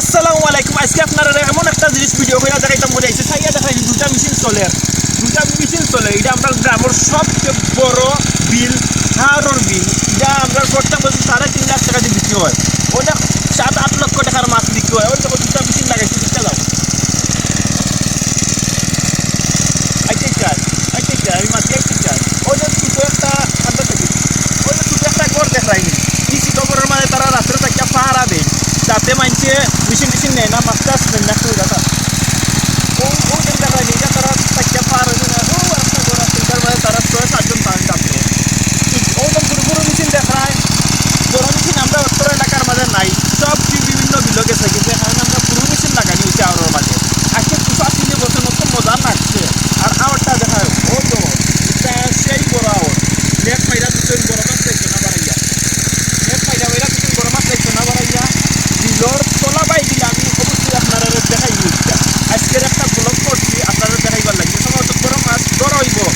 আসসালামু আলাইকুম। আজকে আপনারা এমন একটা জিনিস ভিডিও করে দেখাইতাম বলে আইছে। সাইয়া দেখাইছি দুটা মেশিন চলে। দুটা মেশিন চলে। এটা আমরা গ্রামের সবচেয়ে বড় বিল হাওড়ের বিল। এটা আমরা প্রত্যেক বছর সাড়ে তিন লাখ টাকা দিয়ে বিক্রি হয়। ওটা সাত আট লক্ষ টাকার মাছ বিক্রি হয়। ওই তখন দুটা মেশিন লাগাইছি, দুটা চাই আমি মাছ আইতে চাই। ওই যে ছোটো একটা খাদ্য থাকি ওই যে ছোটো একটা ঘর দেখায়নি যাতে মানছে মেশিন টেশিন নেয় না মাছ টাছ নেয় না কেউ দাদা ও ও দিন দেখায়নি এটা তারা থাকে পার হয়ে না ও রাস্তা ঘোরা এটার মানে তারা ছয় সাতজন পান যাচ্ছে ও তো পুরো পুরো মেশিন দেখায় বড় মেশিন আমরা উত্তর এলাকার মাঝে নাই What are you for?